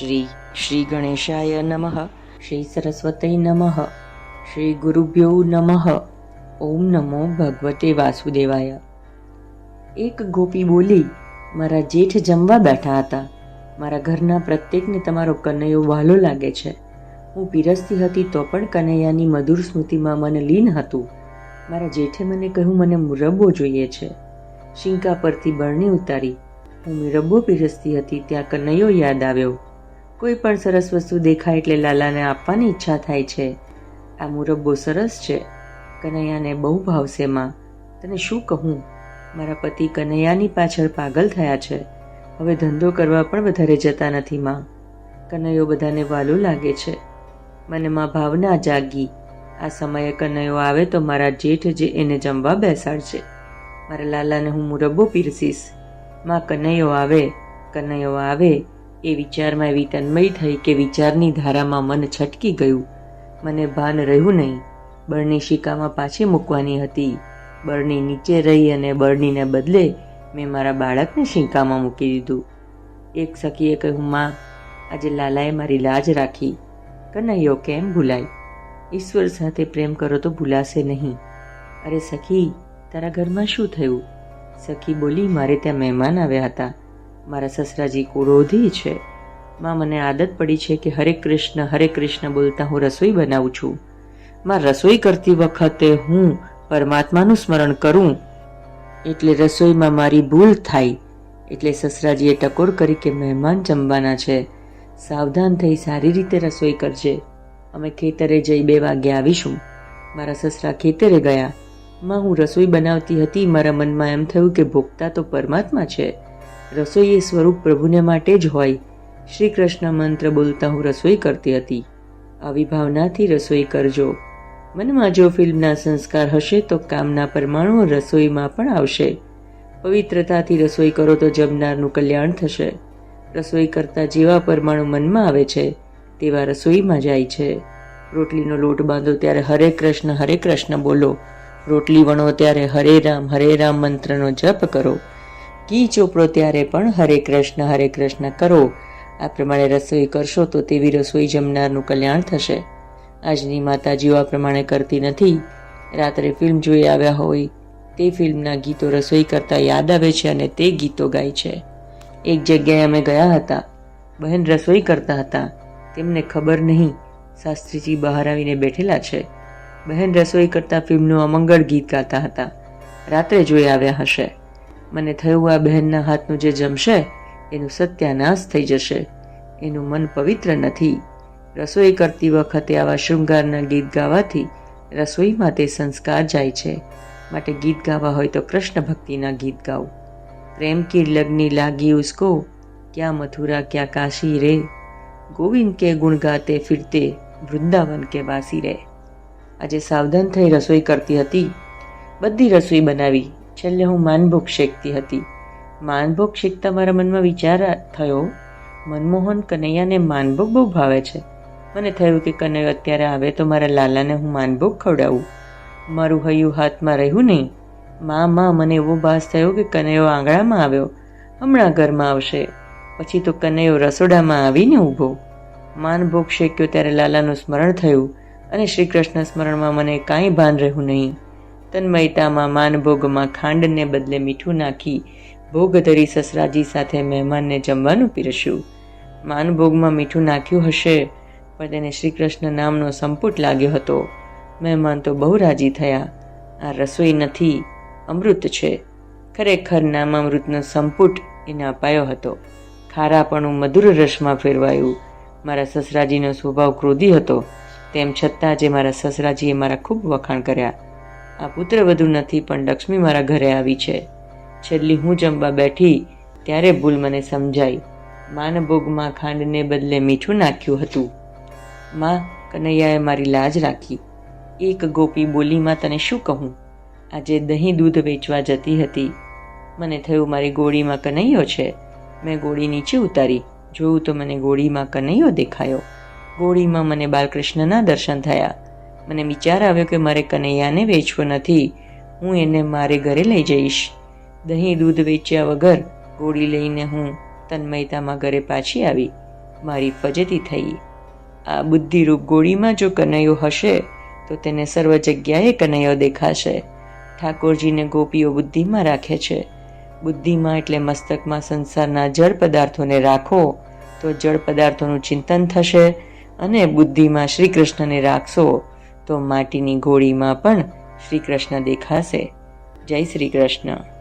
શ્રી શ્રી ગણેશાય નમઃ શ્રી સરસ્વતી નમઃ શ્રી ગુરુભ્યો નમઃ ઓમ નમો ભગવતે વાસુદેવાય એક ગોપી બોલી મારા જેઠ જમવા બેઠા હતા. મારા ઘરના પ્રત્યેકને તમારો કનૈયો વહાલો લાગે છે. હું પીરસતી હતી તો પણ કનૈયાની મધુર સ્મૃતિમાં મને લીન હતું. મારા જેઠે મને કહ્યું, મને મુરબ્બો જોઈએ છે. શિંકા પરથી બરણી ઉતારી. હું મુરબ્બો પીરસતી હતી, ત્યાં કનૈયો યાદ આવ્યો. કોઈ પણ સરસ વસ્તુ દેખાય એટલે લાલાને આપવાની ઈચ્છા થાય છે. આ મુરબ્બો સરસ છે. કનૈયાને બહુ ભાવશે માં. તને શું કહું? મારા પતિ કનૈયાની પાછળ પાગલ થયા છે. હવે ધંધો કરવા પણ વધારે જતા નથી, માં. કનૈયો બધાને વાલું લાગે છે. મને માં ભાવના જાગી. આ સમયે કનૈયો આવે તો મારા જેઠ જે એને જમવા બેસાડશે. મારા લાલાને હું મુરબ્બો પીરસીશ. માં, કનૈયો આવે. કનૈયો આવે. એ વિચારમાં એવી તન્મય થઈ કે વિચારની ધારામાં મન છટકી ગયું. મને ભાન રહ્યું નહીં. બળની શિકામાં પાછી મૂકવાની હતી. બળની નીચે રહી અને બળનીને બદલે મેં મારા બાળકને શિંકામાં મૂકી દીધું. એક સખીએ કહ્યું, માં, આજે લાલાએ મારી લાજ રાખી. કનૈયો કેમ ભૂલાય? ઈશ્વર સાથે પ્રેમ કરો તો ભૂલાશે નહીં. અરે સખી, તારા ઘરમાં શું થયું? સખી બોલી, મારે ત્યાં મહેમાન આવ્યા હતા. મારા સસરાજી કુરોધી છે. માં મને આદત પડી છે કે હરે કૃષ્ણ હરે કૃષ્ણ બોલતા હું રસોઈ બનાવું છું. માં રસોઈ કરતી વખતે હું પરમાત્માનું સ્મરણ કરું. એટલે રસોઈમાં મારી ભૂલ થાય. એટલે સસરાજીએ ટકોર કરી કે મહેમાન જમવાના છે. સાવધાન થઈ સારી રીતે રસોઈ કરજે. અમે ખેતરે જઈ બે વાગે આવીશું. મારા સસરા ખેતરે ગયા. માં હું રસોઈ બનાવતી હતી, મારા મનમાં એમ થયું કે ભોગતા તો પરમાત્મા છે. રસોઈ એ સ્વરૂપ પ્રભુને માટે જ હોય. શ્રી કૃષ્ણ મંત્ર બોલતા હું રસોઈ કરતી હતી. આવી ભાવનાથી રસોઈ કરજો. મનમાં જો ફિલ્મના સંસ્કાર હશે તો કામના પરમાણુ રસોઈમાં પણ આવશે. પવિત્રતાથી રસોઈ કરો તો જમનારનું કલ્યાણ થશે. રસોઈ કરતા જેવા પરમાણુ મનમાં આવે છે, તેવા રસોઈમાં જાય છે. રોટલીનો લોટ બાંધો ત્યારે હરે કૃષ્ણ હરે કૃષ્ણ બોલો. રોટલી વણો ત્યારે હરે રામ હરે રામ મંત્રનો જપ કરો. ઘી ચોપડો ત્યારે પણ હરે કૃષ્ણ હરે કૃષ્ણ કરો. આ પ્રમાણે રસોઈ કરશો તો તેવી રસોઈ જમનારનું કલ્યાણ થશે. આજની માતાજીઓ આ પ્રમાણે કરતી નથી. રાત્રે ફિલ્મ જોઈ આવ્યા હોય, તે ફિલ્મના ગીતો રસોઈ કરતાં યાદ આવે છે અને તે ગીતો ગાય છે. એક જગ્યાએ અમે ગયા હતા. બહેન રસોઈ કરતા હતા. તેમને ખબર નહીં. શાસ્ત્રીજી બહાર આવીને બેઠેલા છે. બહેન રસોઈ કરતા ફિલ્મનું અમંગળ ગીત ગાતા હતા. રાત્રે જોઈ આવ્યા હશે. મને થયું આ બહેનના હાથનું જે જમશે, એનું સત્યાનાશ થઈ જશે. એનું મન પવિત્ર નથી. રસોઈ કરતી વખતે આવા શૃંગારના ગીત ગાવાથી રસોઈમાં તે સંસ્કાર જાય છે. માટે ગીત ગાવા હોય તો કૃષ્ણ ભક્તિના ગીત ગાઓ. પ્રેમ કી લગની લાગી ઉસકો, ક્યાં મથુરા, ક્યાં કાશી રે? ગોવિંદ કે ગુણ ગાતે ફિરતે, વૃંદાવન કે વાસી રે? આજે સાવધાન થઈ રસોઈ કરતી હતી. બધી રસોઈ બનાવી. છેલ્લે હું માનભોગ શેકતી હતી. માનભોગ શેકતા મારા મનમાં વિચાર થયો, મનમોહન કનૈયાને માનભોગ બહુ ભાવે છે. મને થયું કે કનૈયો અત્યારે આવે તો મારા લાલાને હું માનભોગ ખવડાવું. મારું હૈયું હાથમાં રહ્યું નહીં. માં માં, મને એવો ભાસ થયો કે કનૈયો આંગણામાં આવ્યો. હમણાં ઘરમાં આવશે. પછી તો કનૈયો રસોડામાં આવીને ઊભો. માનભોગ શેક્યો ત્યારે લાલાનું સ્મરણ થયું અને શ્રી કૃષ્ણ સ્મરણમાં મને કાંઈ ભાન રહ્યું નહીં. તન્મયતામાં માનભોગમાં ખાંડને બદલે મીઠું નાખી ભોગ ધરી સસરાજી સાથે મહેમાનને જમવાનું પીરસ્યું. માનભોગમાં મીઠું નાખ્યું હશે, પણ તેને શ્રી કૃષ્ણ નામનો સંપુટ લાગ્યો હતો. મહેમાન તો બહુ રાજી થયા. આ રસોઈ નથી, અમૃત છે. ખરેખર નામામૃતનો સંપુટ એને અપાયો હતો. ખારાપણું મધુર રસમાં ફેરવાયું. મારા સસરાજીનો સ્વભાવ ક્રોધી હતો. તેમ છતાં જે મારા સસરાજીએ મારા ખૂબ વખાણ કર્યા. આ પુત્ર વધુ નથી, પણ લક્ષ્મી મારા ઘરે આવી છે. છેલ્લી હું જમવા બેઠી, ત્યારે ભૂલ મને સમજાઈ. માનભોગમાં ખાંડને બદલે મીઠું નાખ્યું હતું. માં, કનૈયાએ મારી લાજ રાખી. એક ગોપી બોલીમાં તને શું કહું? આજે દહીં દૂધ વેચવા જતી હતી. મને થયું મારી ગોળીમાં કનૈયો છે. મેં ગોળી નીચે ઉતારી. જોયું તો મને ગોળીમાં કનૈયો દેખાયો. ગોળીમાં મને બાલકૃષ્ણના દર્શન થયા. મને વિચાર આવ્યો કે મારે કનૈયાને વેચવો નથી. હું એને મારે ઘરે લઈ જઈશ. દહીં, દૂધ વેચ્યા વગર ગોળી લઈને હું તન્મયતામાં ઘરે પાછી આવી. મારી ફજેતી થઈ. આ બુદ્ધિરૂપ ગોળીમાં જો કનૈયો હશે, તો તેને સર્વ જગ્યાએ કનૈયો દેખાશે. ઠાકોરજીને ગોપીઓ બુદ્ધિમાં રાખે છે. બુદ્ધિમાં એટલે મસ્તકમાં સંસારના જળ પદાર્થોને રાખો, તો જળ પદાર્થોનું ચિંતન થશે અને બુદ્ધિમાં શ્રી કૃષ્ણને રાખશો. તો માટીની ગોળીમાં પણ શ્રી કૃષ્ણ દેખાશે. જય શ્રી કૃષ્ણ